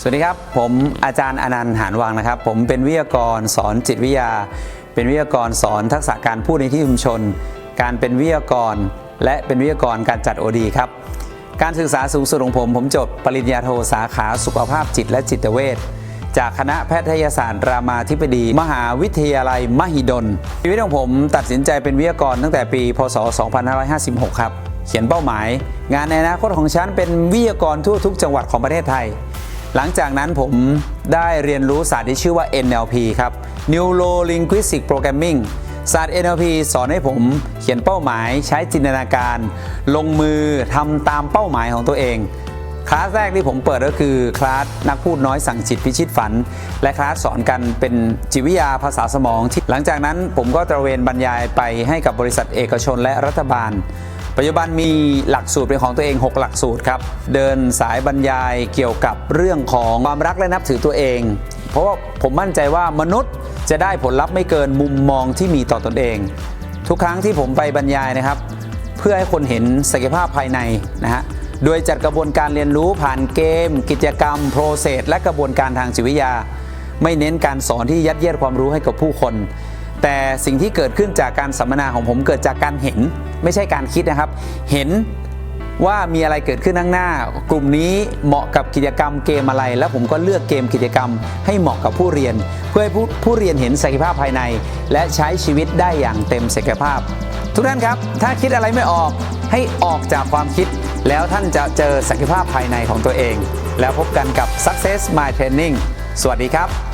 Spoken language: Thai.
สวัสดีครับ ผมอาจารย์อนันต์หานวังนะครับ ผมเป็นวิทยากรสอนจิตวิทยา เป็นวิทยากรสอนทักษะการพูดในที่ชุมชน การเป็นวิทยากร และเป็นวิทยากรการจัดโอดีครับ การศึกษาสูงสุดของผม ผมจบปริญญาโทสาขาสุขภาพจิตและจิตเวชจากคณะแพทยศาสตร์รามาธิบดี มหาวิทยาลัยมหิดลชีวิตของผมตัดสินใจเป็นวิทยากรตั้งแต่ปี พศ 2556 ครับ เขียนเป้าหมาย งานในอนาคตของฉันเป็นวิทยากรทั่วทุกจังหวัดของประเทศไทย หลังจากนั้นผมได้เรียนรู้ศาสตร์ที่ชื่อว่า NLP ครับ Neuro Linguistic Programming ศาสตร์ NLP สอนให้ผมเขียนเป้าหมายใช้จินตนาการ ลงมือทำตามเป้าหมายของตัวเองคลาสแรกที่ผมเปิดก็คือคลาสนักพูดน้อยสั่งจิตพิชิตฝัน และคลาสสอนกันเป็นจิตวิทยาภาษาสมองที่หลังจากนั้นผมก็ตระเวนบรรยายไปให้กับบริษัทเอกชนและรัฐบาล ปัจจุบันมีหลักสูตรเป็นของตัวเอง 6 หลักสูตรครับ เดินสายบรรยายเกี่ยวกับเรื่องของความรักและนับถือตัวเอง เพราะว่าผมมั่นใจว่ามนุษย์จะได้ผลลัพธ์ไม่เกินมุมมองที่มีต่อตนเอง ทุกครั้งที่ผมไปบรรยายนะครับ เพื่อให้คนเห็นศักยภาพภายในนะฮะโดยจัดกระบวนการเรียนรู้ผ่านเกม กิจกรรม โปรเซสและกระบวนการทางจิตวิทยา ไม่เน้นการสอนที่ยัดเยียดความรู้ให้กับผู้คน แต่สิ่งที่เกิดขึ้นจากการสัมมนาของผมเกิดจากการเห็นไม่ใช่การคิดนะครับ เห็นว่ามีอะไรเกิดขึ้นข้างหน้า กลุ่มนี้เหมาะกับกิจกรรมเกมอะไร แล้วผมก็เลือกเกมกิจกรรมให้เหมาะกับผู้เรียน เพื่อให้ผู้ผู้เรียนเห็นศักยภาพภายใน และใช้ชีวิตได้อย่างเต็มศักยภาพ ทุกท่านครับ ถ้าคิดอะไรไม่ออกให้ออกจากความคิด แล้วท่านจะเจอศักยภาพภายในของตัวเอง แล้วพบกันกับ Success My Training สวัสดีครับ